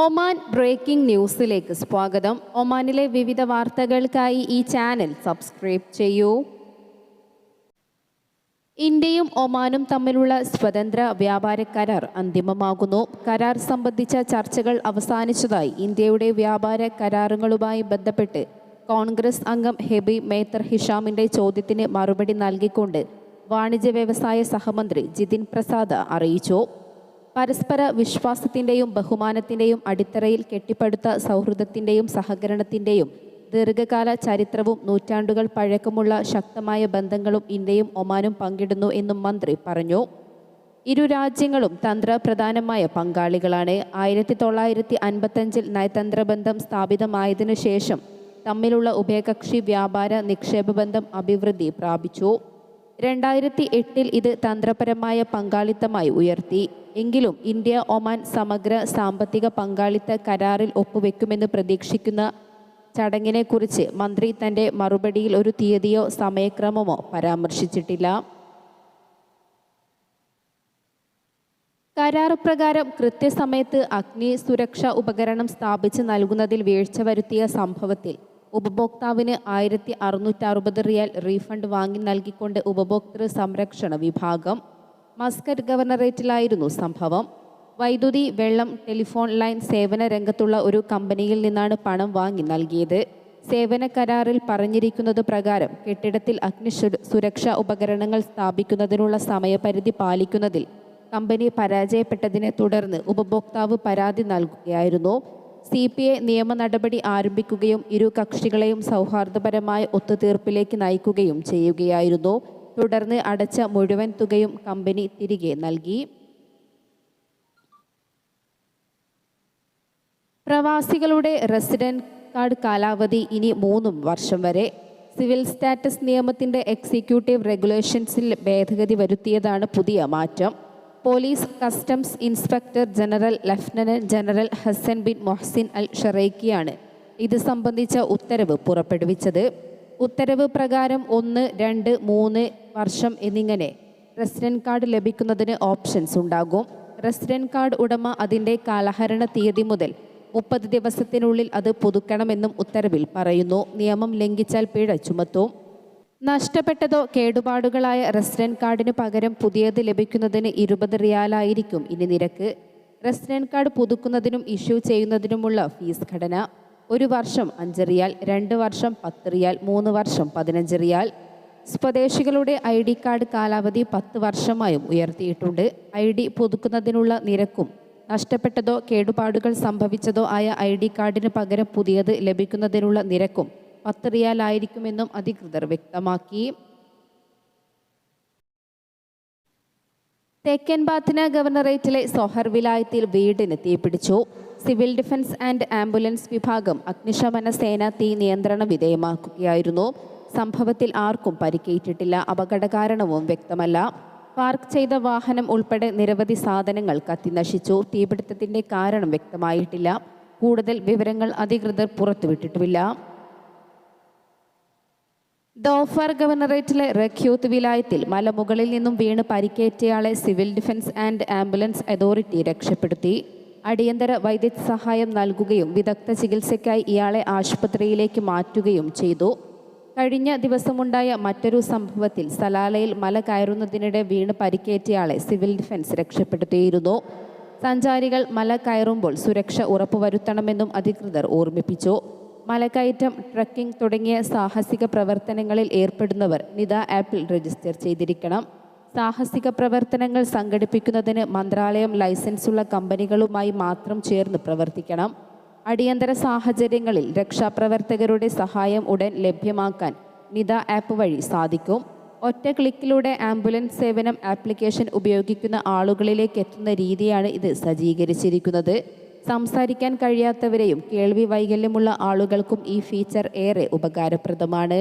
Oman breaking ന്യൂസിലേക്ക് സ്വാഗതം. ഒമാനിലെ വിവിധ വാർത്തകൾക്കായി ഈ ചാനൽ സബ്സ്ക്രൈബ് ചെയ്യൂ. ഇന്ത്യയും ഒമാനും തമ്മിലുള്ള സ്വതന്ത്ര വ്യാപാര കരാർ അന്തിമമാകുന്നു. കരാർ സംബന്ധിച്ച ചർച്ചകൾ അവസാനിച്ചതായി ഇന്ത്യയുടെ വ്യാപാര കരാറുകളുമായി ബന്ധപ്പെട്ട് കോൺഗ്രസ് അംഗം ഹെബി മേത്തർ ഹിഷാമിന്റെ ചോദ്യത്തിന് മറുപടി നൽകിക്കൊണ്ട് വാണിജ്യ വ്യവസായ സഹമന്ത്രി ജിതിൻ പ്രസാദ് അറിയിച്ചു. പരസ്പര വിശ്വാസത്തിന്റെയും ബഹുമാനത്തിന്റെയും അടിത്തറയിൽ കെട്ടിപ്പടുത്ത സൗഹൃദത്തിന്റെയും സഹകരണത്തിന്റെയും ദീർഘകാല ചരിത്രവും നൂറ്റാണ്ടുകൾ പഴക്കമുള്ള ശക്തമായ ബന്ധങ്ങളും ഇന്ത്യയും ഒമാനും പങ്കിടുന്നു എന്നും മന്ത്രി പറഞ്ഞു. ഇരു രാജ്യങ്ങളും തന്ത്രപ്രധാനമായ പങ്കാളികളാണ്. ആയിരത്തി തൊള്ളായിരത്തി അൻപത്തഞ്ചിൽ നയതന്ത്ര ബന്ധം സ്ഥാപിതമായതിനു ശേഷം തമ്മിലുള്ള ഉഭയകക്ഷി വ്യാപാര നിക്ഷേപ ബന്ധം അഭിവൃദ്ധി പ്രാപിച്ചു. രണ്ടായിരത്തി എട്ടിൽ ഇത് തന്ത്രപരമായ പങ്കാളിത്തമായി ഉയർത്തി. എങ്കിലും ഇന്ത്യ ഒമാൻ സമഗ്ര സാമ്പത്തിക പങ്കാളിത്ത കരാറിൽ ഒപ്പുവെക്കുമെന്ന് പ്രതീക്ഷിക്കുന്ന ചടങ്ങിനെക്കുറിച്ച് മന്ത്രി തന്റെ മറുപടിയിൽ ഒരു തീയതിയോ സമയക്രമമോ പരാമർശിച്ചിട്ടില്ല. കരാർ പ്രകാരം കൃത്യസമയത്ത് അഗ്നി സുരക്ഷാ ഉപകരണം സ്ഥാപിച്ച് നൽകുന്നതിൽ വീഴ്ച വരുത്തിയ സംഭവത്തിൽ ഉപഭോക്താവിന് ആയിരത്തി അറുന്നൂറ്റി അറുപത് റിയാൽ റീഫണ്ട് വാങ്ങി നൽകിക്കൊണ്ട് ഉപഭോക്തൃ സംരക്ഷണ വിഭാഗം മസ്കറ്റ് ഗവർണറേറ്റിലായിരുന്നു സംഭവം. വൈദ്യുതി വെള്ളം ടെലിഫോൺ ലൈൻ സേവന രംഗത്തുള്ള ഒരു കമ്പനിയിൽ നിന്നാണ് പണം വാങ്ങി നൽകിയത്. സേവന കരാറിൽ പറഞ്ഞിരിക്കുന്നത് പ്രകാരം കെട്ടിടത്തിൽ അഗ്നി സുരക്ഷാ ഉപകരണങ്ങൾ സ്ഥാപിക്കുന്നതിനുള്ള സമയപരിധി പാലിക്കുന്നതിൽ കമ്പനി പരാജയപ്പെട്ടതിനെ തുടർന്ന് ഉപഭോക്താവ് പരാതി നൽകുകയായിരുന്നു. സി പി ഐ നിയമ നടപടി ആരംഭിക്കുകയും ഇരു കക്ഷികളെയും സൗഹാർദ്ദപരമായ ഒത്തുതീർപ്പിലേക്ക് നയിക്കുകയും ചെയ്യുകയായിരുന്നു. തുടർന്ന് അടച്ച മുഴുവൻ തുകയും കമ്പനി തിരികെ നൽകി. പ്രവാസികളുടെ റെസിഡന്റ് കാർഡ് കാലാവധി ഇനി മൂന്നും വർഷം വരെ. സിവിൽ സ്റ്റാറ്റസ് നിയമത്തിന്റെ എക്സിക്യൂട്ടീവ് റെഗുലേഷൻസിൽ ഭേദഗതി വരുത്തിയതാണ് പുതിയ മാറ്റം. Police customs inspector general lieutenant general Hasan bin Mohsin Al ഷറേക്കിയാണ് ഇത് സംബന്ധിച്ച ഉത്തരവ് പുറപ്പെടുവിച്ചത്. ഉത്തരവ് പ്രകാരം ഒന്ന് രണ്ട് മൂന്ന് വർഷം എന്നിങ്ങനെ റെസിഡന്റ് കാർഡ് ലഭിക്കുന്നതിന് ഓപ്ഷൻസ് ഉണ്ടാകും. റെസിഡന്റ് കാർഡ് ഉടമ അതിന്റെ കാലഹരണ തീയതി മുതൽ മുപ്പത് ദിവസത്തിനുള്ളിൽ അത് പുതുക്കണമെന്നും ഉത്തരവിൽ പറയുന്നു. നിയമം ലംഘിച്ചാൽ പിഴ ചുമത്തും. നഷ്ടപ്പെട്ടതോ കേടുപാടുകളായ റെസിഡന്റ് കാർഡിന് പകരം പുതിയത് ലഭിക്കുന്നതിന് ഇരുപത് റിയാലായിരിക്കും. ഇനി നിരക്ക് റെസിഡന്റ് കാർഡ് പുതുക്കുന്നതിനും ഇഷ്യൂ ചെയ്യുന്നതിനുമുള്ള ഫീസ് ഘടന ഒരു വർഷം അഞ്ച് റിയാൽ രണ്ട് വർഷം പത്ത് റിയാൽ മൂന്ന് വർഷം പതിനഞ്ച് റിയാൽ. സ്വദേശികളുടെ ഐ ഡി കാർഡ് കാലാവധി പത്ത് വർഷമായും ഉയർത്തിയിട്ടുണ്ട്. ഐ ഡി പുതുക്കുന്നതിനുള്ള നിരക്കും നഷ്ടപ്പെട്ടതോ കേടുപാടുകൾ സംഭവിച്ചതോ ആയ ഐ ഡി കാർഡിന് പകരം പുതിയത് ലഭിക്കുന്നതിനുള്ള നിരക്കും പത്ത് റിയാലായിരിക്കുമെന്നും അധികൃതർ വ്യക്തമാക്കി. തെക്കൻ ബാത്തിന ഗവർണറേറ്റിലെ സൊഹർ വിലായത്തിൽ വീടിന് തീപിടിച്ചു സിവിൽ ഡിഫൻസ് ആൻഡ് ആംബുലൻസ് വിഭാഗം അഗ്നിശമന സേന തീ നിയന്ത്രണ വിധേയമാക്കുകയായിരുന്നു. സംഭവത്തിൽ ആർക്കും പരിക്കേറ്റിട്ടില്ല അപകട കാരണവും വ്യക്തമല്ല. പാർക്ക് ചെയ്ത വാഹനം ഉൾപ്പെടെ നിരവധി സാധനങ്ങൾ കത്തിനശിച്ചു തീപിടുത്തത്തിന്റെ കാരണം വ്യക്തമായിട്ടില്ല. കൂടുതൽ വിവരങ്ങൾ അധികൃതർ പുറത്തുവിട്ടിട്ടുമില്ല. ദോഫർ ഗവർണറേറ്റിലെ റഖ്യൂത്ത് വിലായത്തിൽ മലമുകളിൽ നിന്നും വീണ് പരിക്കേറ്റയാളെ civil defence and ambulance authority രക്ഷപ്പെടുത്തി. അടിയന്തര വൈദ്യസഹായം നൽകുകയും വിദഗ്ധ ചികിത്സയ്ക്കായി ഇയാളെ ആശുപത്രിയിലേക്ക് മാറ്റുകയും ചെയ്തു. കഴിഞ്ഞ ദിവസമുണ്ടായ മറ്റൊരു സംഭവത്തിൽ സലാലയിൽ മല കയറുന്നതിനിടെ വീണ് പരിക്കേറ്റയാളെ സിവിൽ ഡിഫൻസ് രക്ഷപ്പെടുത്തിയിരുന്നു. സഞ്ചാരികൾ മല കയറുമ്പോൾ സുരക്ഷ ഉറപ്പുവരുത്തണമെന്നും അധികൃതർ ഓർമ്മിപ്പിച്ചു. മലകയറ്റം ട്രക്കിംഗ് തുടങ്ങിയ സാഹസിക പ്രവർത്തനങ്ങളിൽ ഏർപ്പെടുന്നവർ നിത ആപ്പിൽ രജിസ്റ്റർ ചെയ്തിരിക്കണം. സാഹസിക പ്രവർത്തനങ്ങൾ സംഘടിപ്പിക്കുന്നതിന് മന്ത്രാലയം ലൈസൻസുള്ള കമ്പനികളുമായി മാത്രം ചേർന്ന് പ്രവർത്തിക്കണം. അടിയന്തര സാഹചര്യങ്ങളിൽ രക്ഷാപ്രവർത്തകരുടെ സഹായം ഉടൻ ലഭ്യമാക്കാൻ നിത ആപ്പ് വഴി സാധിക്കും. ഒറ്റ ക്ലിക്കിലൂടെ ആംബുലൻസ് സേവനം ആപ്ലിക്കേഷൻ ഉപയോഗിക്കുന്ന ആളുകളിലേക്ക് എത്തുന്ന രീതിയാണ് ഇത് സജ്ജീകരിച്ചിരിക്കുന്നത്. സംസാരിക്കാൻ കഴിയാത്തവരെയും കേൾവി വൈകല്യമുള്ള ആളുകൾക്കും ഈ ഫീച്ചർ ഏറെ ഉപകാരപ്രദമാണ്.